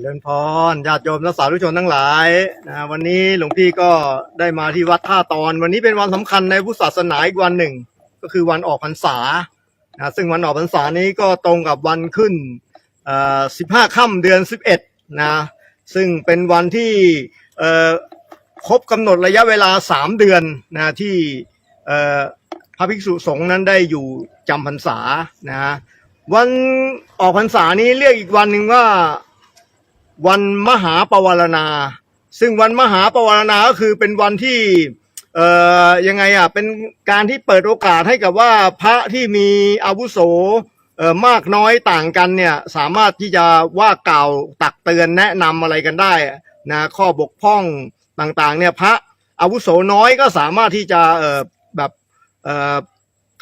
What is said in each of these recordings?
จริญพรญาติโยมและสาธุชนทั้งหลายนะวันนี้หลวงพี่ก็ได้มาที่วัดท่าตอน วันนี้เป็นวันสำคัญในพุทธศาสนาอีกวันหนึ่ง ก็คือวันออกพรรษานะซึ่งวันออกพรรษานี้ก็ตรงกับวันขึ้นเอ่อ15ค่ำเดือน11นะซึ่งเป็นวันที่ครบกำหนดระยะเวลา3เดือนนะที่พระภิกษุสงฆ์นั้นได้อยู่จำพรรษานะวันออกพรรษานี้เรียกอีกวันหนึ่งว่า วันมหาปวารณา ซึ่งวันมหาปวารณาก็คือเป็นวันที่เอ่อยังไงอะเป็นการที่เปิดโอกาสให้กับว่าพระที่มีอาวุโสเอ่อมากน้อยต่างกันเนี่ยสามารถที่จะว่ากล่าวตักเตือนแนะนำอะไรกันได้นะข้อบกพร่องต่างๆเนี่ยพระอาวุโสน้อยก็สามารถที่จะเอ่อแบบเอ่อ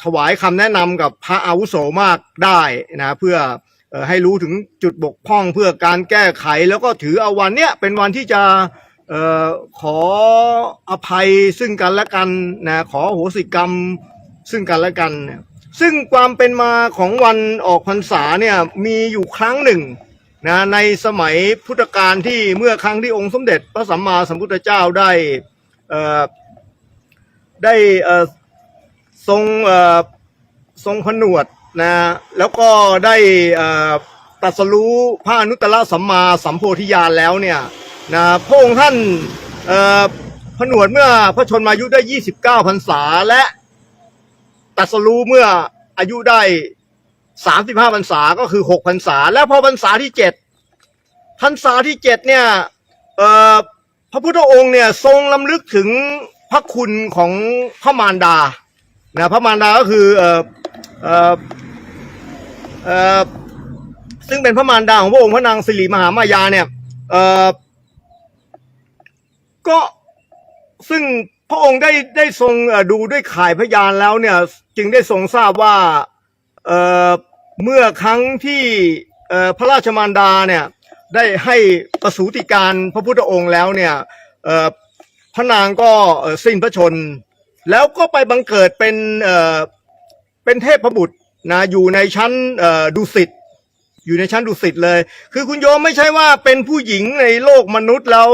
ถวายคำแนะนำกับพระอาวุโสมากได้นะเพื่อเอ่อ ให้รู้ถึงจุดบกพร่องเพื่อการแก้ไข แล้วก็ถือเอาวันเนี้ยเป็นวันที่จะออขออภัยซึ่งกันและกันนะขอโหสิกรรมซึ่งกันและกัน ซึ่งความเป็นมาของวันออกพรรษาเนี่ยมีอยู่ครั้งหนึ่งนะในสมัยพุทธกาลที่เมื่อครั้งที่องค์สมเด็จพระสัมมาสัมพุทธเจ้าได้ได้ทรงทรงผนวด นะแล้วก็ได้ตรัสรู้พระอนุตตรสัมมาสัมโพธิญาณแล้วเนี่ยนะพระองค์ท่านผนวดเมื่อพระชนมายุได้ 29พรรษาและตรัสรู้เมื่ออายุได้ 35พรรษาก็คือ 6 พรรษา แล้วพอพรรษาที่ 7 พรรษาที่ 7 เนี่ยพระพุทธองค์เนี่ยทรงลำลึกถึงพระคุณของพระมารดานะพระมารดาก็คือ ซึ่งเป็นพระมารดาของพระองค์พระนางสิริมหามายาเนี่ยเอ่อก็ซึ่งพระองค์ได้ได้ทรงดูด้วยข่ายพยานแล้วเนี่ย จึงได้ทรงทราบว่าเอ่อเมื่อครั้งที่เอ่อพระราชมารดาเนี่ยได้ให้ประสูติการพระพุทธองค์แล้วเนี่ยเอ่อพระนางก็สิ้นพระชน แล้วก็ไปบังเกิดเป็นเอ่อเป็นเทพบุตร นะอยู่ในชั้นดุสิตอยู่ในชั้นดุสิตเลย คือคุณโยมไม่ใช่ว่าเป็นผู้หญิงในโลกมนุษย์แล้ว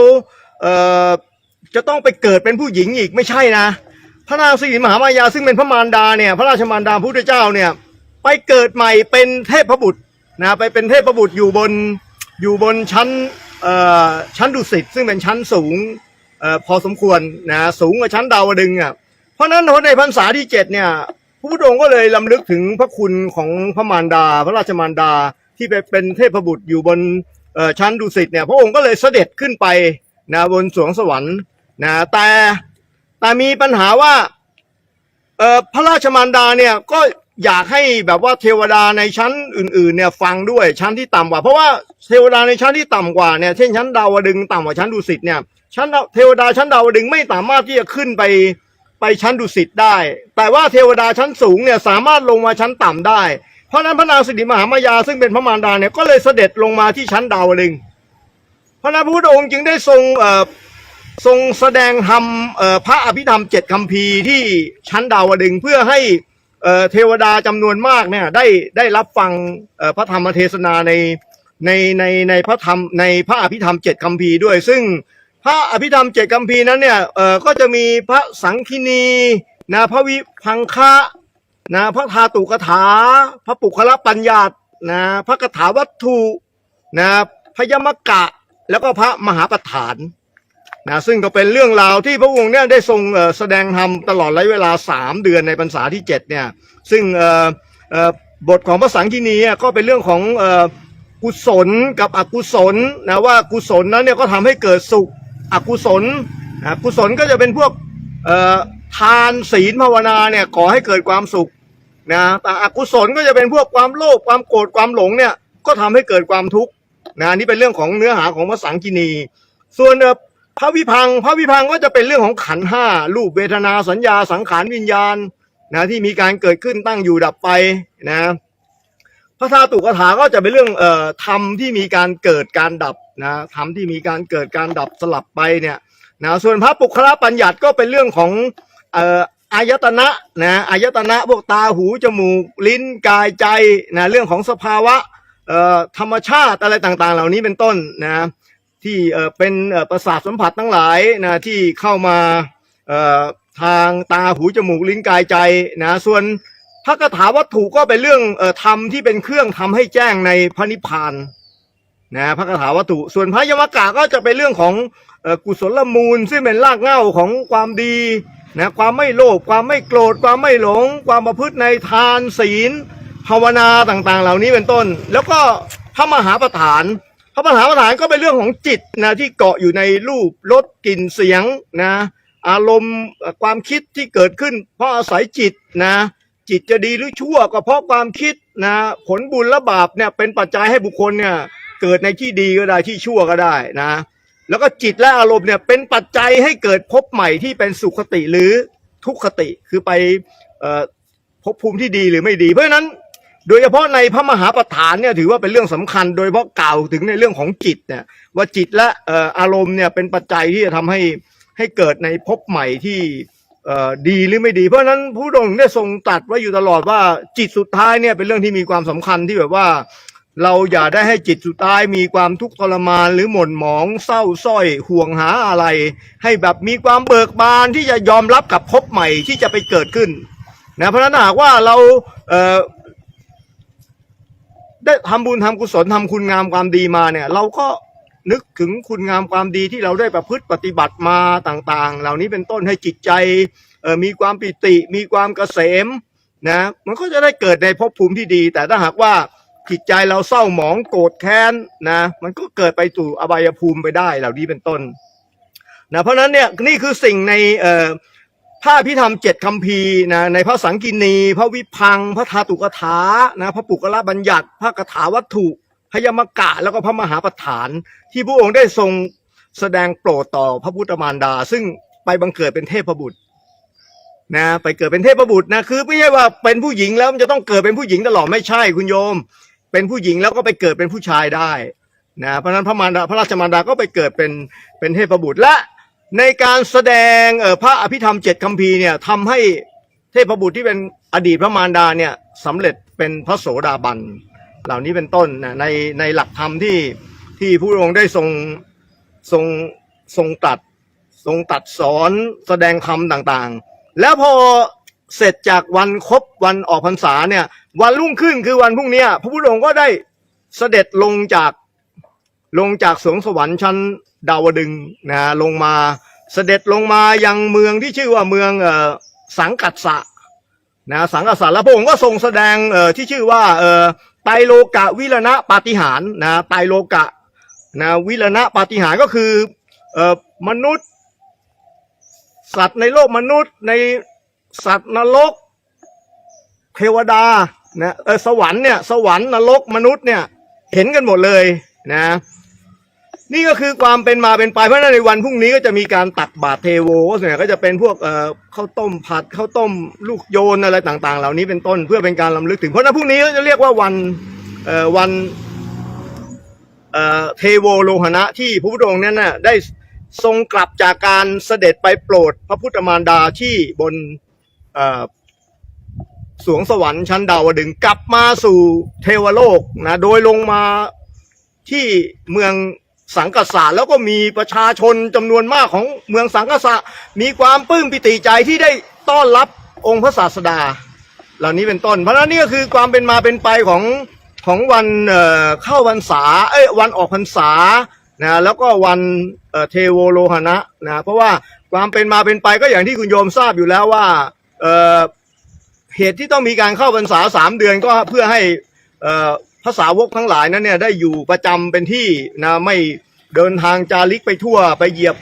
เอ่อจะต้องไปเกิดเป็นผู้หญิงอีกไม่ใช่นะ พระนางสิริมหามายาซึ่งเป็นพระมารดาเนี่ยพระราชมารดาพระพุทธเจ้าเนี่ยไปเกิดใหม่เป็นเทพบุตรนะไปเป็นเทพบุตรอยู่บนอยู่บนชั้นชั้นดุสิตซึ่งเป็นชั้นสูงอพอสมควรนะสูงกว่าชั้นดาวดึงอะเพราะฉะนั้นในพรรษาที่เจ็ดเนี่ย พระพุทธองค์ก็เลยลำลึกถึงพระคุณของพระมารดา พระราชมารดาที่ไปเป็นเทพบุตรอยู่บนชั้นดุสิตเนี่ยพระองค์ก็เลยเสด็จขึ้นไปนะบนสวงสวรรค์นะแต่แต่มีปัญหาว่าเอ่อพระราชมารดาเนี่ยก็อยากให้แบบว่าเทวดาในชั้นอื่นๆเนี่ยฟังด้วยชั้นที่ต่ำกว่า เพราะว่าเทวดาในชั้นที่ต่ำกว่าเนี่ยเช่นชั้นดาวดึงต่ำกว่าชั้นดุสิตเนี่ยชั้นเทวดาชั้นดาวดึงไม่สามารถที่จะขึ้นไป ไปชั้นดุสิตได้ แต่ว่าเทวดาชั้นสูงเนี่ยสามารถลงมาชั้นต่ำได้ เพราะนั้นพระนางสิริมหามายาซึ่งเป็นพระมารดาเนี่ยก็เลยเสด็จลงมาที่ชั้นดาวดึงพระนั้นพระพุทธองค์จึงได้ทรงเอ่อทรงแสดงธรรมเอ่อพระอภิธรรมเจ็ดคำพีที่ชั้นดาวดึงเพื่อให้เอ่อเทวดาจำนวนมากเนี่ยได้ได้รับฟังเอ่อพระธรรมเทศนาในในในในพระธรรมในพระอภิธรรมเจ็ดคำพีด้วย ซึ่ง พระอภิธรรมเจ็ดคำพีนั้นเนี่ยเออก็จะมีพระสังคินีนะพระวิพังคะนะพระธาตุกถา พระปุคละปัญญาตนะพระคถาวัตถุนะพยมกะแล้วก็พระมหาประธานนะซึ่งก็เป็นเรื่องราวที่พระองค์เนี่ยได้ทรงแสดงธรรมตลอดระยะเวลาสามเดือนในพรรษาที่เจ็ดเนี่ยซึ่งเอ่อเอ่อบทของพระสังคีนีอะก็เป็นเรื่องของกุศลกับอกุศลนะว่ากุศลนั้นเนี่ยก็ทำให้เกิดสุข อกุศลนะกุศลก็จะเป็นพวกเอ่อทานศีลภาวนาเนี่ยก่อให้เกิดความสุขนะแต่อกุศลก็จะเป็นพวกความโลภความโกรธความหลงเนี่ยก็ทำให้เกิดความทุกข์นะนี่เป็นเรื่องของเนื้อหาของพระสังคีนีส่วนเอ่อพระวิพังพระวิพังก็จะเป็นเรื่องของขันห้ารูปเวทนาสัญญาสังขารวิญญาณนะที่มีการเกิดขึ้นตั้งอยู่ดับไปนะ พระธาตุกถาก็จะเป็นเรื่องเอ่อธรรมที่มีการเกิดการดับนะธรรมที่มีการเกิดการดับสลับไปเนี่ยนะส่วนพระปุคละปัญญัติก็เป็นเรื่องของเอ่ออายตนะนะอายตนะพวกตาหูจมูกลิ้นกายใจนะเรื่องของสภาวะเอ่อธรรมชาติอะไรต่างๆ เหล่านี้เป็นต้นนะที่เอ่อเป็นเอ่อประสาทสัมผัสทั้งหลายนะที่เข้ามาเอ่อทางตาหูจมูกลิ้นกายใจนะส่วน พระคาถาวัตถุก็เป็นเรื่องเอ่อธรรมที่เป็นเครื่องทำให้แจ้งในพระนิพพานนะพระคาถาวัตถุ ส่วนพระยมกะก็จะเป็นเรื่องของเอ่อกุศลมูล ซึ่งเป็นรากเหง้าของความดีนะความไม่โลภความไม่โกรธ ความไม่หลง ความประพฤติในทานศีล ภาวนาต่างๆ เหล่านี้เป็นต้น แล้วก็พระมหาประธาน พระมหาประธานก็เป็นเรื่องของจิตนะที่เกาะอยู่ในรูปรสกลิ่นเสียงนะอารมณ์ความคิดที่เกิดขึ้นเพราะอาศัยจิตนะ จิตจะดีหรือชั่วก็เพราะความคิดนะผลบุญและบาปเนี่ยเป็นปัจจัยให้บุคคลเนี่ยเกิดในที่ดีก็ได้ที่ชั่วก็ได้นะ แล้วก็จิตและอารมณ์เนี่ยเป็นปัจจัยให้เกิดภพใหม่ที่เป็นสุขติหรือทุกขติคือไปเอ่อภพภูมิที่ดีหรือไม่ดี เพราะฉะนั้นโดยเฉพาะในพระมหาประธานเนี่ยถือว่าเป็นเรื่องสำคัญ โดยเฉพาะกล่าวถึงในเรื่องของจิตเนี่ยว่าจิตและอารมณ์เนี่ยเป็นปัจจัยที่จะทำให้ให้เกิดในภพใหม่ที่ ดีหรือไม่ดีเพราะฉะนั้นพระองได้ทรงตัดไว้อยู่ตลอดว่าจิตสุดท้ายเนี่ยเป็นเรื่องที่มีความสำคัญที่แบบว่า เราอย่าได้ให้จิตสุดท้ายมีความทุกข์ทรมาน หรือหม่นหมองเศร้าสร้อยห่วงหาอะไร ให้แบบมีความเบิกบานที่จะยอมรับกับภพใหม่ที่จะไปเกิดขึ้นนะเพราะนั้นหากว่าเราเได้ทำบุญทำกุศลทำคุณงามความดีมาเนี่ย เราก็ นึกถึงคุณงามความดีที่เราได้ประพฤติปฏิบัติมาต่างๆ เหล่านี้เป็นต้นให้จิตใจมีความปิติ มีความเกษมนะมันก็จะได้เกิดในภพภูมิที่ดี แต่ถ้าหากว่าจิตใจเราเศร้าหมองโกรธแค้นนะมันก็เกิดไปสู่อบายภูมิไปได้เหล่านี้เป็นต้นนะเพราะฉะนั้นเนี่ยนี่คือสิ่งในพระพิธรรมเจ็ดคำพีร์นะในพระสังกินี พระวิพัง พระธาตุกถานะพระปุกละบัญญัติ พระคาถาวัตถุ พยมกะแล้วก็พระมหาประฐาน ที่พระองค์ได้ทรงแสดงโปรดต่อพระพุทธมารดา ซึ่งไปบังเกิดเป็นเทพบุตรนะไปเกิดเป็นเทพบุตรนะคือไม่ใช่ว่าเป็นผู้หญิงแล้วมันจะต้องเกิดเป็นผู้หญิงตลอดไม่ใช่คุณโยม เป็นผู้หญิงแล้วก็ไปเกิดเป็นผู้ชายได้นะเพราะนั้นพระมารดาพระราชมารดาก็ไปเกิดเป็นเป็นเทพบุตรและในการแสดงเอ่อพระอภิธรรมเจ็ดคัมภีร์เนี่ยทำให้เทพบุตรที่เป็นอดีตพระมารดาเนี่ยสำเร็จเป็นพระโสดาบัน เหล่านี้เป็นต้นนะในในหลักธรรมที่ที่พระองค์ได้ทรงทรงทรงตัด ทรงตัดสอนแสดงธรรมต่างๆ แล้วพอเสร็จจากวันครบวันออกพรรษาเนี่ยวันรุ่งขึ้นคือวันพรุ่งนี้พระพุทธองค์ก็ได้เสด็จลงจากลงจากสวงสวรรค์ชั้นดาวดึงนะลงมาเสด็จลงมายังเมืองที่ชื่อว่าเมืองเออสังกัดสะ นะสังกัดสะแล้วพระองค์ก็ทรงแสดงเอ่อที่ชื่อว่าเอ่อไตรโลกะวิรณะปาฏิหาร์นะไตรโลกะนะวิรณะปาฏิหารก็คือเอ่อมนุษย์ สัตว์ในโลกมนุษย์ในสัตว์นรกเทวดานะเออสวรรค์เนี่ยสวรรค์นรกมนุษย์เนี่ยเห็นกันหมดเลยนะ นี่ก็คือความเป็นมาเป็นไปเพราะฉะนั้นในวันพรุ่งนี้ก็จะมีการตักบาตรเทโวก็ส่วนใหญ่ก็จะเป็นพวกเอ่อข้าวต้มผัดข้าวต้มลูกโยนอะไรต่างๆ เหล่านี้เป็นต้นเพื่อเป็นการลำลึกถึง เพราะฉะนั้นพรุ่งนี้ก็จะเรียกว่าวันเอ่อวันเอ่อเทโวโลหณะที่พระพุทธองค์นั้นน่ะได้ทรงกลับจากการเสด็จไปโปรดพระพุทธมารดาที่บนเอ่อสวงสวรรค์ชั้นดาวดึงกลับมาสู่เทวโลกนะโดยลงมาที่เมือง สังกษาแล้วก็มีประชาชนจำนวนมากของเมืองสังกษะมีความปลื้มปิติใจที่ได้ต้อนรับองค์พระศาสดา เหล่านี้เป็นต้น เพราะนั้นนี่ก็คือความเป็นมาเป็นไปของของวันเอ่อเข้าพรรษาเอ้ยวันออกพรรษานะแล้วก็วันเอ่อเทโวโลหณะนะเพราะว่าความเป็นมาเป็นไปก็อย่างที่คุณโยมทราบอยู่แล้วว่าเอ่อเหตุที่ต้องมีการเข้าพรรษาสามเดือนก็เพื่อให้เอ่อ ภาษาวกทั้งหลายนั้นเนี่ยได้อยู่ประจำเป็นที่นะไม่เดินทางจาริกไปทั่วไปเหยียบ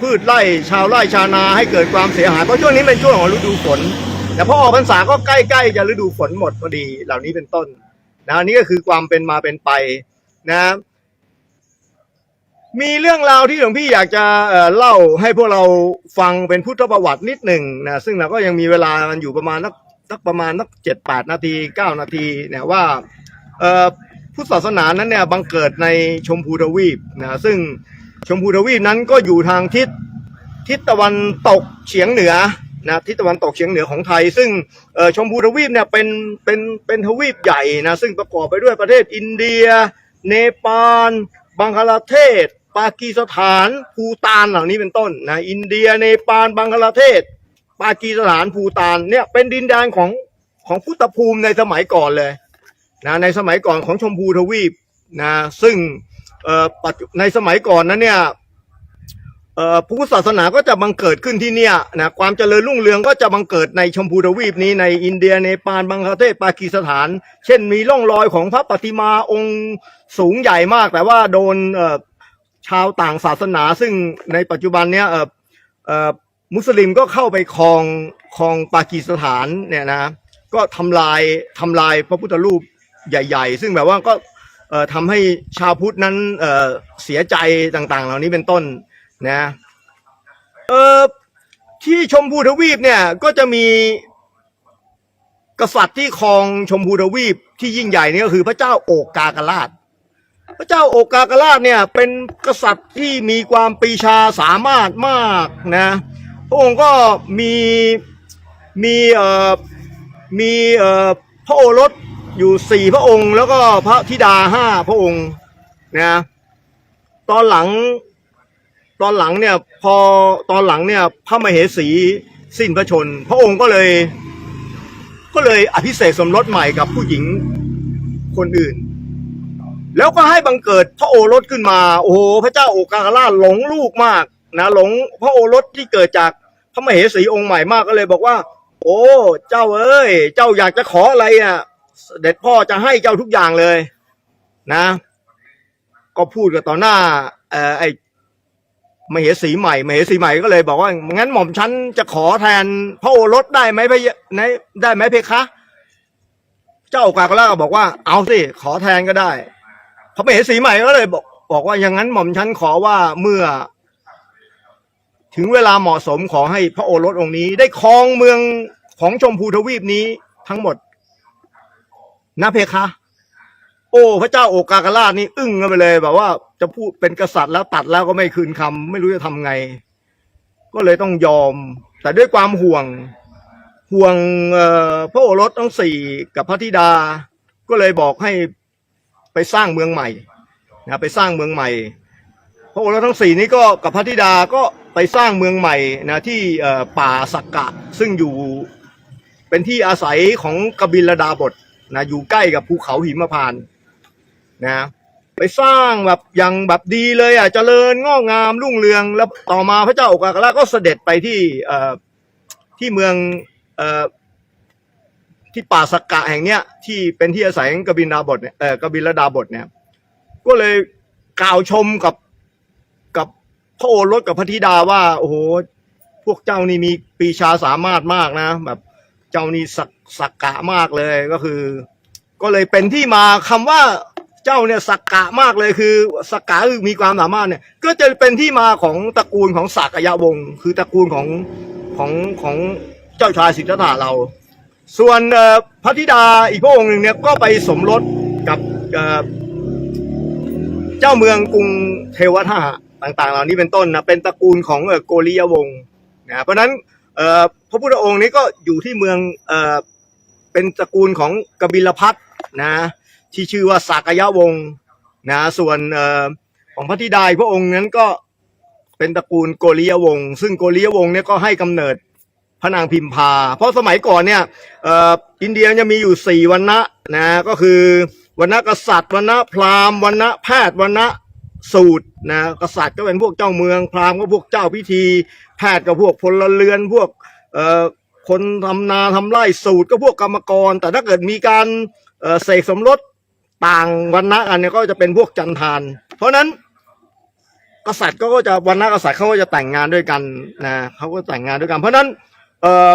พืชไร่ชาวไร่ชาวนาให้เกิดความเสียหายเพราะช่วงนี้เป็นช่วงของฤดูฝนแต่พอออกพรรษาก็ใกล้ๆจะฤดูฝนหมดพอดีเหล่านี้เป็นต้นนะนี่ก็คือความเป็นมาเป็นไปนะมีเรื่องราวที่หลวงพี่อยากจะเล่าให้พวกเราฟังเป็นพุทธประวัตินิดหนึ่งนะซึ่งเราก็ยังมีเวลามันอยู่ประมาณนักสักประมาณนักเจ็ดแปดนาทีเก้านาทีเนี่ยว่า พุทธศาสนานั้นเนี่ยบังเกิดในชมพูทวีปนะซึ่งชมพูทวีปนั้นก็อยู่ทางทิศทิศตะวันตกเฉียงเหนือนะทิศตะวันตกเฉียงเหนือของไทย ซึ่งชมพูทวีปเนี่ยเป็นเป็นเป็นทวีปใหญ่นะซึ่งประกอบไปด้วยประเทศอินเดีย เนปาลบังคลาเทศ ปากีสถานภูตานเหล่านี้เป็นต้นนะอินเดียเนปาลบังคลาเทศ ปากีสถานภูตานเนี่ยเป็นดินแดนของของพุทธภูมิในสมัยก่อนเลย นะในสมัยก่อนของชมพูทวีปนะซึ่งในสมัยก่อนนั้นเนี่ยพุทธศาสนาก็จะบังเกิดขึ้นที่เนี่ยนะความเจริญรุ่งเรืองก็จะบังเกิดในชมพูทวีปนี้ในอินเดียเนปาลบังคลาเทศปากีสถาน เช่นมีร่องรอยของพระปฏิมาองค์สูงใหญ่มาก แต่ว่าโดนชาวต่างศาสนา ซึ่งในปัจจุบันเนี้ยมุสลิมก็เข้าไปครองครองปากีสถานเนี่ยนะก็ทำลายทำลายพระพุทธรูป ใหญ่ ๆ ซึ่งแบบว่าก็เอ่อทำให้ชาวพุทธนั้นเอ่อเสียใจต่างๆ เหล่านี้เป็นต้นนะเอ่อที่ชมพูทวีปเนี่ยก็จะมีกษัตริย์ที่ครองชมพูทวีปที่ยิ่งใหญ่นี่ก็คือพระเจ้าโอกกากราช พระเจ้าโอกกากราชเนี่ยเป็นกษัตริย์ที่มีความปีชาสามารถมากนะพระองค์ก็มีมีเอ่อมีเอ่อพระโอรส อยู่สี่พระองค์ แล้วก็พระธิดาห้าพระองค์นะตอนหลัง ตอนหลังเนี่ย พอตอนหลังเนี่ย พระมเหสีสิ้นพระชน พระองค์ก็เลย ก็เลยอภิเษกสมรสใหม่กับผู้หญิงคนอื่น แล้วก็ให้บังเกิดพระโอรสขึ้นมา โอ้โหพระเจ้าโอกาลาหลงลูกมากนะหลงพระโอรสที่เกิดจากพระมเหสีองค์ใหม่มากก็เลยบอกว่า โอ้ เจ้าเอ้ย เจ้าอยากจะขออะไรอะ เด็จพ่อจะให้เจ้าทุกอย่างเลยนะ ก็พูดกับต่อหน้าเอ่อไอ้มเหสีใหม่มเหสีใหม่ก็เลยบอกว่างั้นหม่อมฉันจะขอแทนพระโอรสได้ไหมพะยะไหนได้ไหมเพคะ เจ้ากากล้วก็บอกว่าเอาสิขอแทนก็ได้พระมเหสีใหม่ก็เลยบอกบอกว่าอย่างนั้นหม่อมฉันขอว่าเมื่อ ถึงเวลาเหมาะสมขอให้พระโอรสองค์นี้ ได้ครองเมืองของชมพูทวีปนี้ทั้งหมด นะเพคะ โอ้พระเจ้าโอกากราชนี่อึ้งกันไปเลย แบบว่าจะพูดเป็นกษัตริย์แล้วตัดแล้วก็ไม่คืนคำไม่รู้จะทำไง ก็เลยต้องยอม แต่ด้วยความห่วง ห่วงพระโอรสทั้งสี่กับพระธิดา ก็เลยบอกให้ไปสร้างเมืองใหม่นะไปสร้างเมืองใหม่ พระโอรสทั้งสี่นี้ก็กับพระธิดาก็ไปสร้างเมืองใหม่นะที่ป่าสักกะซึ่งอยู่เป็นที่อาศัยของกบิลดาบท นะอยู่ใกล้กับภูเขาหิมพานต์นะไปสร้างแบบอย่างแบบดีเลยอะเจริญงอกงามรุ่งเรืองแล้วต่อมาพระเจ้าอกากราชก็เสด็จไปที่เอ่อที่เมืองเอ่อที่ป่าสักกะแห่งเนี้ยที่เป็นที่อาศัยของกบินดาบทเนี่ยเอ่อกบิลดาบทเนี่ยก็เลยกล่าวชมกับกับพระโอรสกับพระธิดาว่า โอ้โหพวกเจ้านี่มีปีชาสามารถมากนะ แบบเจ้านี่สัก สักกะมากเลยก็คือ ก็เลยเป็นที่มาคำว่าเจ้าเนี่ยสักกะมากเลยคือสักกะคือมีความสามารถเนี่ย ก็จะเป็นที่มาของตระกูลของสักยะวงศ์คือตระกูลของของของเจ้าชายสิทธัตถะเรา ส่วนพระธิดาอีกพระองค์หนึ่งเนี่ยก็ไปสมรสกับเจ้าเมืองกรุงเทวทหะต่างๆ เหล่านี้เป็นต้นนะเป็นตระกูลของโกริยวงศ์นะเพราะฉะนั้นพระพุทธองค์นี้ก็อยู่ที่เมืองเเป็นตระกูลของกบิลพัทนะที่ชื่อว่าสากยะวงศ์นะส่วนออของพระธิดาพระองค์นั้นก็เป็นตระกูลโกริยวงศ์ซึ่งโกริยวงศ์เนี่ยก็ให้กำเนิดพระนางพิมพา เพราะสมัยก่อนเนี่ยอ,อินเดียจะมีอยู่สี่วันนะนะก็คือวันนะกษัตริย์วันนะพราหมณ์วันนะแพทย์วันนะสูตรนะกษัตริย์ก็เป็นพวกเจ้าเมืองพราหมณ์ก็พวกเจ้าพิธี แพทย์ก็พวกพลเรือนพวกเอ คนทำนาทำไร่สูตรก็พวกกรรมกร แต่ถ้าเกิดมีการเสกสมรสต่างวันนะกันเนี่ยก็จะเป็นพวกจันทาน เพราะฉะนั้นกษัตริย์ก็จะวันนะกษัตริย์เขาก็จะแต่งงานด้วยกันนะเขาก็แต่งงานด้วยกัน เพราะฉะนั้นเออ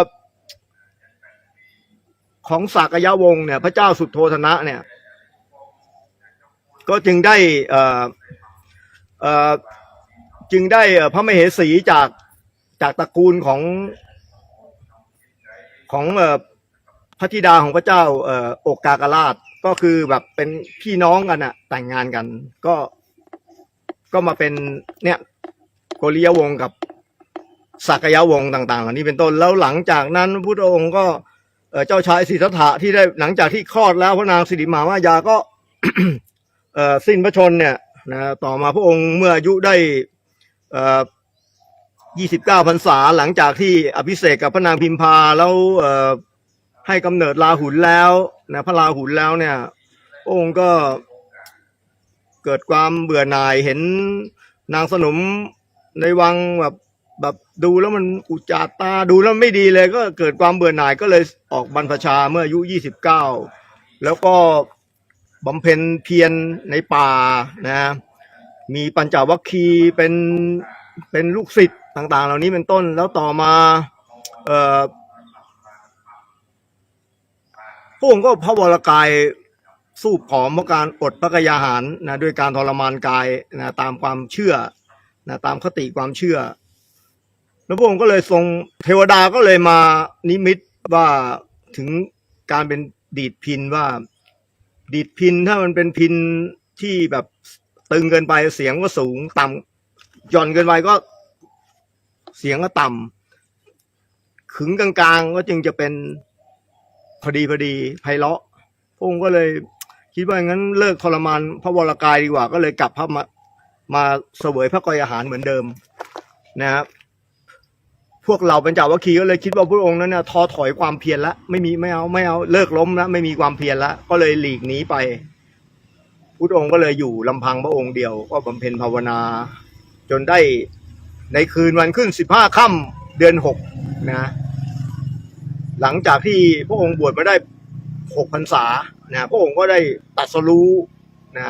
ของสากยะวงศ์เนี่ย พระเจ้าสุดโทธนะเนี่ย ก็จึงได้เอ่อเออจึงได้พระมเหสีจากจากตระกูลของ ของเอ่อพระธิดาของพระเจ้าเอ่ออกากราชก็คือแบบเป็นพี่น้องกันอะแต่งงานกัน ก็ก็มาเป็นเนี่ยโกริยวงศ์กับสักยวงศ์ต่างๆเหล่านี้เป็นต้นแล้วหลังจากนั้นพระพุทธองค์ก็เอ่อเจ้าชายสิทธัตถะที่ได้หลังจากที่คลอดแล้วพระนางสิริมามายาก็ เอ่อสิ้นพระชนเนี่ยนะต่อมาพระองค์เมื่ออายุได้เอ่อ 29พรรษาหลังจากที่อภิเษกกับพระนางพิมพาแล้วให้กำเนิดลาหุนแล้วนะพระลาหุนแล้วเนี่ยองค์ก็เกิดความเบื่อหน่ายเห็นนางสนมในวังแบบแบบดูแล้วมันอุจจาตาดูแล้วไม่ดีเลย ก็เกิดความเบื่อหน่ายก็เลยออกบรรพชาเมื่ออายุ29แล้วก็บำเพ็ญเพียรในป่านะมีปัญจวัคคีย์เป็นเป็นลูกศิษย์ ต่างๆ เหล่านี้เป็นต้นแล้วต่อมา เอ่อพระองค์ก็พระวรกายสู้ผอมเพราะการอดพระกยาหารนะด้วยการทรมานกายนะตามความเชื่อนะตามคติความเชื่อ แล้วพระองค์ก็เลยทรงเทวดาก็เลยมานิมิตว่าถึงการเป็นดีดพินว่า ดีดพินถ้ามันเป็นพินที่แบบตึงเกินไปเสียงก็สูงต่ำหย่อนเกินไปก็ เสียงก็ต่ำขึงกลางๆ ก็จึงจะเป็นพอดีพอดีไพเราะพระองค์ก็เลยคิดว่างั้นเลิกทรมานพระวรกายดีกว่า ก็เลยกลับพระมามาเสวยพระกอยอาหารเหมือนเดิมนะครับพวกเราเป็นจ่าวัคคีก็เลยคิดว่าพระองค์นั้นเนี่ยท้อถอยความเพียรล้วไม่มีไม่เอาไม่เอาเลิกล้มแล้วไม่มีความเพียรล้วก็เลยหลีกหนีไปพุทธองค์ก็เลยอยู่ลำพังพระองค์เดียว ก็บำเพ็ญภาวนา จนได้ ในคืนวันขึ้นสิบห้าค่ำเดือนหกนะ หลังจากที่พระองค์บวชมาได้หกพรรษานะพระองค์ก็ได้ตัดสรู้นะ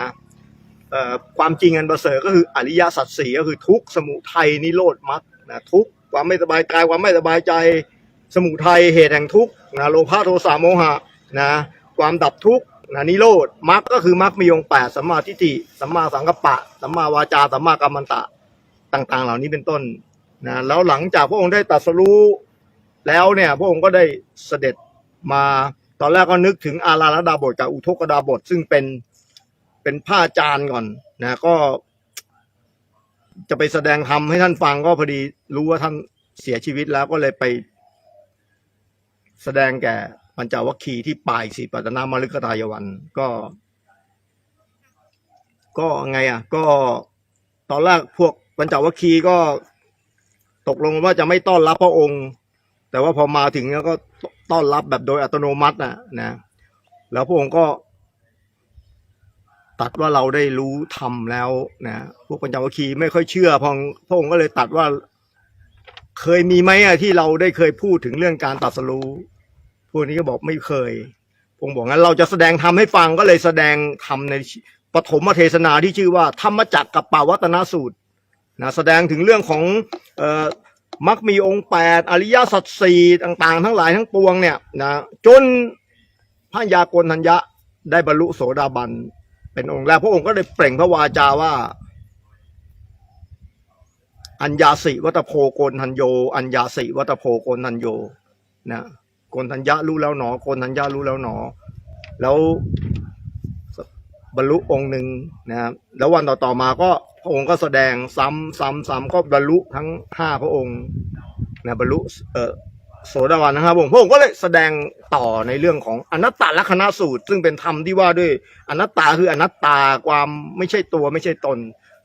ความจริงอันประเสริฐก็คืออริยสัจสี่ก็คือทุกสมุทัยนิโรธมรรคนะทุกความไม่สบายกายความไม่สบายใจ สมุทัยเหตุแห่งทุกนะโลภะโทสะโมหะนะความดับทุกนะนิโรธมรรคก็คือมรรคมีองค์แปดสัมมาทิฏฐิสัมมาสังกัปปะสัมมาวาจาสัมมากัมมันตะ ต่างๆ เหล่านี้เป็นต้นนะแล้วหลังจากพระองค์ได้ตรัสรู้แล้วเนี่ยพระองค์ก็ได้เสด็จมาตอนแรกก็นึกถึงอาราลดาบทกับอุทกดาบทซึ่งเป็นเป็นผ้าจานก่อนนะก็ จะไปแสดงธรรมให้ท่านฟังก็พอดีรู้ว่าท่านเสียชีวิตแล้วก็เลยไป แสดงแก่ปัญจวัคคีย์ที่ปลายสีปัตนามฤคทายวันก็ ก็ไงอะ ก็ตอนแรกพวก ปัญจวัคคีย์ก็ตกลงว่าจะไม่ต้อนรับพระองค์ แต่ว่าพอมาถึงแล้วก็ต้อนรับแบบโดยอัตโนมัตินะนะ แล้วพระองค์ก็ ตัดว่าเราได้รู้ธรรมแล้วนะพวกปัญจวัคคีย์ไม่ค่อยเชื่อพองพระองค์ก็เลยตัดว่า เคยมีไหมอะที่เราได้เคยพูดถึงเรื่องการตัดสรู้พวกนี้ก็บอกไม่เคยพระองค์บอกงั้นเราจะแสดงธรรมให้ฟังก็เลยแสดงธรรมในปฐมเทศนาที่ชื่อว่า ธรรมจักรกับปาวัตนสูตร นะแสดงถึงเรื่องของออมักมีองค์แปดอริยสัจสี่ต่างๆ ทั้งหลายทั้งปวงเนี่ยนะจนพระยาโกนทัญญะได้บรรลุโสดาบัน เป็นองค์แรกพระองค์ก็ได้เปล่งพระวาจาว่า อัญญาสิวัตโพโกนทัญโย อัญญาสิวัตโพโกนทัญโยนะโกนทัญญะรู้แล้วหนอโกนทัญญะรู้แล้วหนอ แล้ว บรรลุองค์หนึ่งนะครับแล้ววันต่อๆมาก็พระองค์ก็แสดงซ้ำซ้ำซ้ำก็บรรลุทั้งห้าพระองค์นะบรรลุเออโสดาบันนะครับผมพระองค์ก็เลยแสดงต่อในเรื่องของอนัตตลักษณสูตร ซึ่งเป็นธรรมที่ว่าด้วยอนัตตาคืออนัตตาความไม่ใช่ตัวไม่ใช่ตน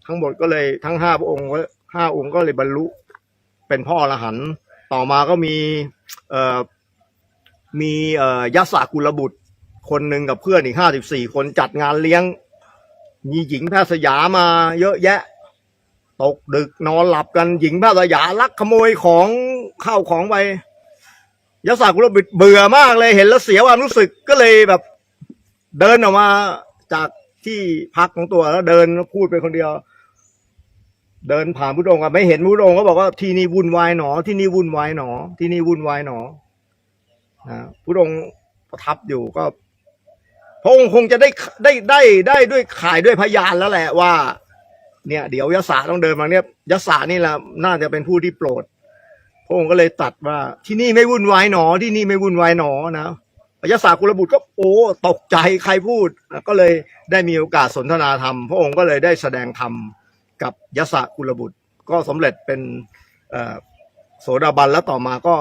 ทั้งหมดก็เลยทั้งห้าพระองค์ก็ห้าองค์ก็เลยบรรลุ เป็นพ่ออรหันต์ต่อมาก็มีเอ่อมีเอ่อยศกุลบุตร คนหนึ่งกับเพื่อนอีกห้าสิบสี่คนจัดงานเลี้ยง มีหญิงแพทย์สยามาเยอะแยะ ตกดึกนอนหลับกันหญิงแพทย์สยาลักขโมยของข้าวของไปยศกุลบุตรเบื่อมากเลยเห็นแล้วเสียความรู้สึกก็เลยแบบเดินออกมาจากที่พักของตัวแล้วเดินพูดไปคนเดียว เดินผ่านพุทธองค์ก็ไม่เห็นพุทธองก็บอกว่าที่นี่วุ่นวายหนอ ที่นี่วุ่นวายหนอ ที่นี่วุ่นวายหนอนะพุธองประทับอยู่ก็ พระองค์คงจะได้ได้ได้ได้ด้วยขายด้วยพยานแล้วแหละว่า เนี่ย เดี๋ยวยศาต้องเดินมาเนี่ยยศานี่แหละน่าจะเป็นผู้ที่โปรด พระองค์ก็เลยตัดว่า ที่นี่ไม่วุ่นวายหนอ ที่นี่ไม่วุ่นวายหนอนะยศากุลบุตรก็โอ้ตกใจใครพูด ก็เลยได้มีโอกาสสนทนาธรรม พระองค์ก็เลยได้แสดงธรรมกับยศากุลบุตร ก็สำเร็จเป็นโสดาบันแล้วต่อมาก็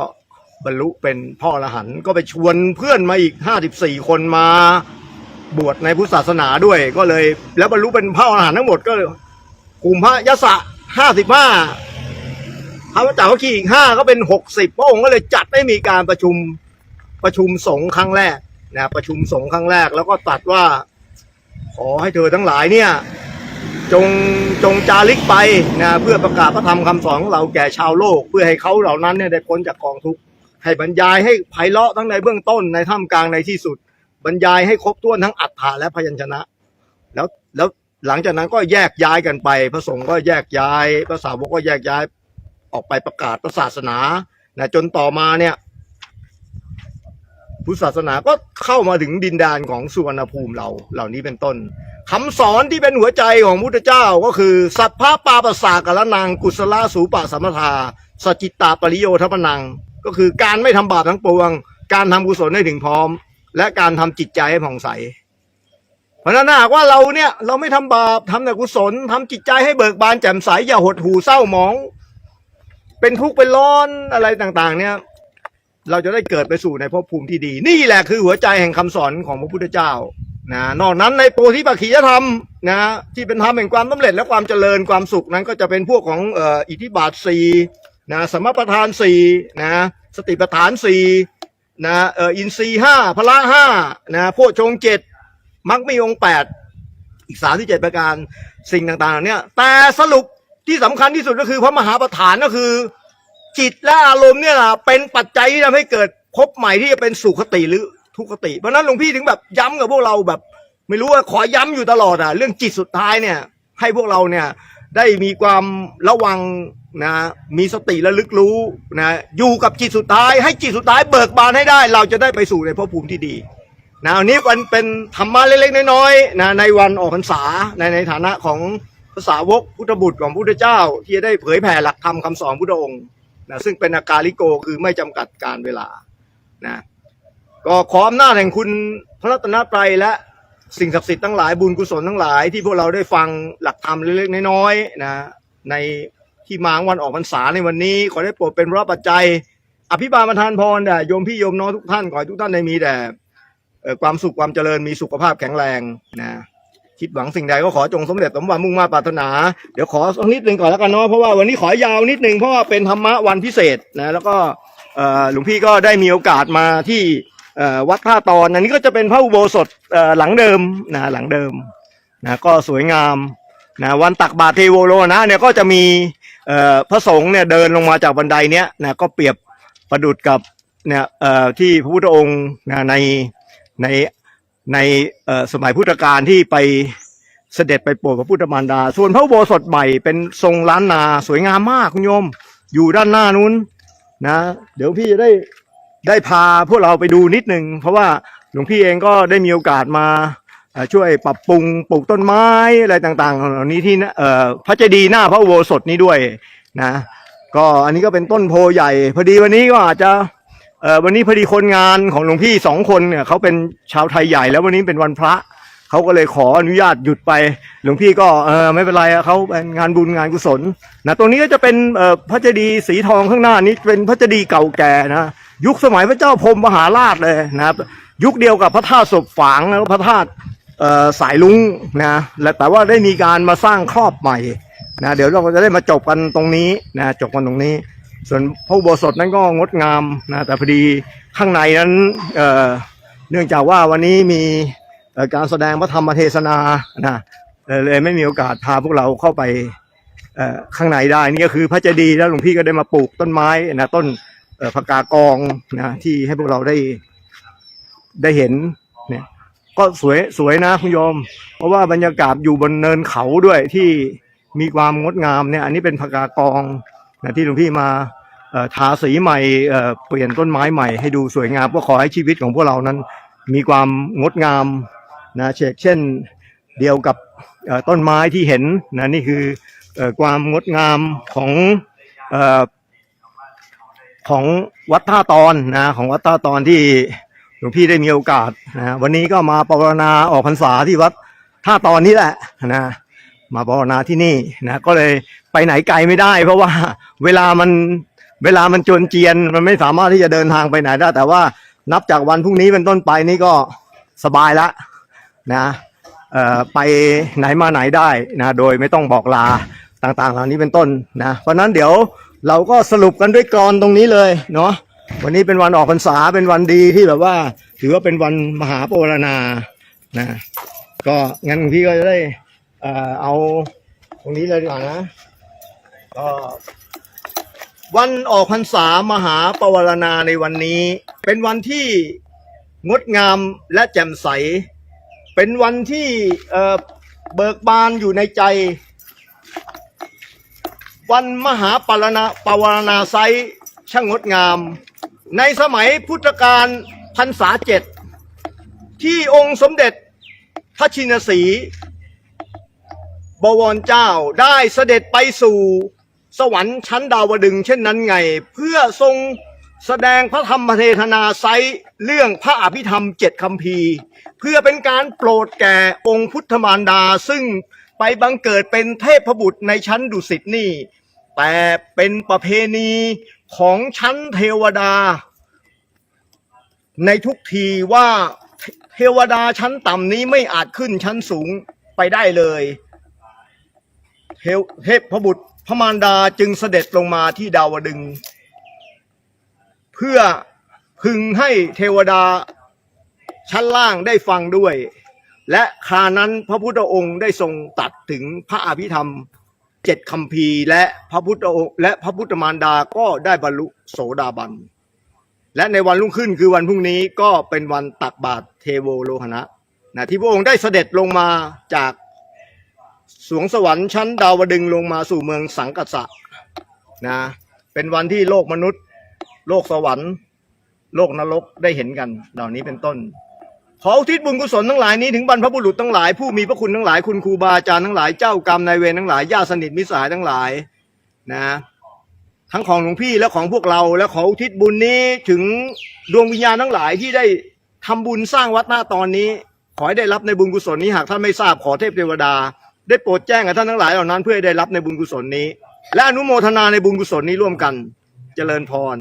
บรรลุเป็นพ่ออรหันต์ก็ไปชวนเพื่อนมาอีกห้าสิบสี่คนมา บวชในพุทธศาสนาด้วยก็เลย แล้วบรรลุเป็นพระอรหันต์ทั้งหมดก็กลุ่มพระยศะห้าสิบห้าพระเจ้าขี่อีกห้าก็เป็นหกสิบพระองค์ก็เลยจัดให้มีการประชุมประชุมสงฆ์ครั้งแรกนะประชุมสงฆ์ครั้งแรก แล้วก็ตัดว่า ขอให้เธอทั้งหลายเนี่ย จงจงจาริกไปนะเพื่อประกาศพระธรรมคำสอนของเราแก่ชาวโลก เพื่อให้เขาเหล่านั้นเนี่ยได้พ้นจากกองทุกข์ให้บรรยายให้ไพเราะทั้งในเบื้องต้นในท่ามกลางในที่สุด บรรยายให้ครบถ้วนทั้งอัฏฐะและพยัญชนะ แล้วแล้วหลังจากนั้นก็แยกย้ายกันไป พระสงฆ์ก็แยกย้ายพระสาวกก็แยกย้ายออกไปประกาศพระศาสนานะจนต่อมาเนี่ยพุทธศาสนาก็เข้ามาถึงดินแดนของสุวรรณภูมิเราเหล่านี้เป็นต้นคำสอนที่เป็นหัวใจของพุทธเจ้าก็คือ สัพพะปาปสากละนังกุศลสูปะสัมปทาสจิตตาปริโยทัปนัง ก็คือการไม่ทำบาปทั้งปวง การทำกุศลให้ถึงพร้อม และการทำจิตใจให้ผ่องใส เพราะนั้นหากว่าเราเนี่ย เราไม่ทำบาปทำแต่กุศลทำจิตใจให้เบิกบานแจ่มใสอย่าหดหู่เศร้าหมอง เป็นทุกข์เป็นร้อนอะไรต่างๆ เนี่ย เราจะได้เกิดไปสู่ในภพภูมิที่ดี นี่แหละคือหัวใจแห่งคำสอนของพระพุทธเจ้านะนอกนั้นในโพธิปัจขียธรรมนะที่เป็นธรรมแห่งความสำเร็จและความเจริญความสุขนั้นก็จะเป็นพวกของอ,อ,อิทธิบาทสี่นะสมประทานสี่นะสติปัฏฐานสี่ นะเอออินทรีห้าพละห้านะโพชงเจ็ดมรรคมีองแปดอีกสามที่เจ็ดประการสิ่งต่าง ๆเหล่านี้แต่สรุปที่สำคัญที่สุดก็คือพระมหาประธานก็คือ จิตและอารมณ์เนี่ยนะเป็นปัจจัยที่ทำให้เกิดภพใหม่ที่จะเป็นสุขติหรือทุกขติ เพราะนั้นหลวงพี่ถึงแบบย้ำกับพวกเราแบบ ไม่รู้ว่าขอย้ำอยู่ตลอดอะ เรื่องจิตสุดท้ายเนี่ย ให้พวกเราเนี่ย ได้มีความระวังนะมีสติและลึกรู้นะอยู่กับจิตสุดท้าย ให้จิตสุดท้ายเบิกบานให้ได้ เราจะได้ไปสู่ในภพภูมิที่ดีนะวันนี้วันเป็นธรรมะเล็กๆน้อยๆนะในวันออกพรรษาในในฐานะของภาษาวกพุทธบุตรของพุทธเจ้า ที่จะได้เผยแผ่หลักธรรมคำสอนพุทธองค์นะซึ่งเป็นอาการลิโกคือไม่จำกัดการเวลานะก็ขออำนาจแห่งคุณพระรัตนตรัยและ สิ่งศักดิ์สิทธิ์ทั้งหลายบุญกุศลทั้งหลายที่พวกเราได้ฟังหลักธรรมเล็กๆน้อยๆนะในที่มางวันออกพรรษาในวันนี้ ขอได้โปรดเป็นพระปัจจัย อภิบาลประทานพรแด่โยมพี่โยมน้องทุกท่านขอให้ทุกท่านได้มีแต่ความสุขความเจริญมีสุขภาพแข็งแรงนะคิดหวังสิ่งใดก็ขอจงสำเร็จสมหวังมุ่งมาปรารถนา เดี๋ยวขอสักนิดหนึ่งก่อนแล้วกันเนาะเพราะว่าวันนี้ขอยาวนิดหนึ่งเพราะว่าเป็นธรรมะวันพิเศษนะแล้วก็หลวงพี่ก็ได้มีโอกาสมาที่ วัดท่าตอนอันนี้ก็จะเป็นพระอุโบสถหลังเดิมนะหลังเดิมนะก็สวยงามนะวันตักบาตรเทโวโรนะเนี่ยก็จะมีพระสงฆ์เนี่ยเดินลงมาจากบันไดเนี้ยนะก็เปรียบประดุดกับเนี่ยที่พระพุทธองค์นะในในในสมัยพุทธกาลที่ไปเสด็จไปโปรดพระพุทธมารดา ส่วนพระอุโบสถใหม่เป็นทรงล้านนาสวยงามมากคุณโยม อยู่ด้านหน้านู้นนะ เดี๋ยวพี่จะได้ ได้พาพวกเราไปดูนิดหนึ่งเพราะว่าหลวงพี่เองก็ได้มีโอกาสมาช่วยปรับปรุงปลูกต้นไม้อะไรต่างๆเหล่านี้ที่เอ่อพระเจดีย์หน้าพระอุโบสถนี้ด้วยนะ ก็อันนี้ก็เป็นต้นโพใหญ่ พอดีวันนี้ก็อาจจะวันนี้พอดีคนงานของหลวงพี่สองคนเนี่ยเขาเป็นชาวไทยใหญ่แล้ววันนี้เป็นวันพระเขาก็เลยขออนุญาตหยุดไป หลวงพี่ก็เออไม่เป็นไรเขาเป็นงานบุญงานกุศลนะตรงนี้ก็จะเป็นพระเจดีย์สีทองข้างหน้านี้เป็นพระเจดีย์เก่าแก่นะ ยุคสมัยพระเจ้าพรมมหาราชเลยนะครับ ยุคเดียวกับพระธาตุศพฝางแล้วพระธาตุสายลุงนะและแต่ว่าได้มีการมาสร้างครอบใหม่นะเดี๋ยวเราจะได้มาจบกันตรงนี้นะจบกันตรงนี้ ส่วนพระอุโบสถนั้นก็งดงามนะแต่พอดีข้างในนั้นเเนื่องจากว่าวันนี้มีการแสดงพระธรรมเทศนานะเลยไม่มีโอกาสพาพวกเราเข้าไปข้างในได้นี่ก็คือพระเจดีย์แล้วหลวงพี่ก็ได้มาปลูกต้นไม้นะต้น ผักกากองนะที่ให้พวกเราได้ได้เห็นเนี่ยก็สวยสวยนะคุณโยม เพราะว่าบรรยากาศอยู่บนเนินเขาด้วยที่มีความงดงามเนี่ย อันนี้เป็นผักกากองนะที่หลวงพี่มาทาสีใหม่เปลี่ยนต้นไม้ใหม่ให้ดูสวยงามก็ขอให้ชีวิตของพวกเรานั้น มีความงดงามนะเชกเช่นเดียวกับต้นไม้ที่เห็นนะนี่คือความงดงามของ ของวัดท่าตอนนะของวัดท่าตอนที่หลวงพี่ได้มีโอกาสนะวันนี้ก็มาปรณนาออกพรรษาที่วัดท่าตอนนี้แหละนะมาปรณนาที่นี่นะก็เลยไปไหนไกลไม่ได้ เพราะว่าเวลามันเวลามันจนเจียนมันไม่สามารถที่จะเดินทางไปไหนได้ แต่ว่านับจากวันพรุ่งนี้เป็นต้นไปนี่ก็สบายละนะเอ่อไปไหนมาไหนได้นะโดยไม่ต้องบอกลาต่างๆ เหล่านี้เป็นต้นนะเพราะนั้นเดี๋ยว เราก็สรุปกันด้วยกรอนตรงนี้เลยเนาะวันนี้เป็นวันออกพรรษาเป็นวันดีที่แบบว่า ถือว่าเป็นวันมหาปวารณานะก็งั้นพี่ก็จะได้เอ่อเอาตรงนี้เลยดีกว่านะก็วันออกพรรษามหาปวารณาในวันนี้ เป็นวันที่งดงามและแจ่มใส เป็นวันที่เบิกบานอยู่ในใจ วันมหาปรณาปวารณาไซช่างงดงาม ในสมัยพุทธกาลพรรษาเจ็ดที่องค์สมเด็จพระชินสี บวรเจ้าได้เสด็จไปสู่สวรรค์ชั้นดาวดึงเช่นนั้นไง เพื่อทรงแสดงพระธรรมเทศนาไซเรื่องพระอภิธรรมเจ็ดคำพีเพื่อเป็นการโปรดแก่องค์พุทธมารดาซึ่ง ไปบังเกิดเป็นเทพบุตรในชั้นดุสิตนี่ แต่เป็นประเพณีของชั้นเทวดา ในทุกทีว่าเทวดาชั้นต่ำนี้ไม่อาจขึ้นชั้นสูงไปได้เลยเทพพบุตรพระมารดาจึงเสด็จลงมาที่ดาวดึง เพื่อพึงให้เทวดาชั้นล่างได้ฟังด้วย และคานั้นพระพุทธองค์ได้ทรงตัดถึงพระอภิธรรมเจ็ดคำพีและพระพุทธองค์และพระพุทธมารดาก็ได้บรรลุโสดาบัน และในวันรุ่งขึ้นคือวันพรุ่งนี้ก็เป็นวันตักบาตรเทโวโลหณะนะที่พระองค์ได้เสด็จลงมาจากสวงสวรรค์ชั้นดาวดึงลงมาสู่เมืองสังกัสสะนะเป็นวันที่โลกมนุษย์ โลกสวรรค์ โลกนรกได้เห็นกัน เหล่านี้เป็นต้น ขออุทิศบุญกุศลทั้งหลายนี้ถึงบรรพบุรุษทั้งหลายผู้มีพระคุณทั้งหลายคุณครูบาอาจารย์ทั้งหลายเจ้ากรรมนายเวรทั้งหลายญาติสนิทมิตรสหายทั้งหลายนะทั้งของหลวงพี่และของพวกเราและขออุทิศบุญนี้ถึงดวงวิญญาณทั้งหลายที่ได้ทำบุญสร้างวัดหน้าตอนนี้ ขอให้ได้รับในบุญกุศลนี้หากท่านไม่ทราบขอเทพเทวดา ได้โปรดแจ้งกับท่านทั้งหลายเหล่านั้นเพื่อได้รับในบุญกุศลนี้ และอนุโมทนาในบุญกุศลนี้ร่วมกัน เจริญพร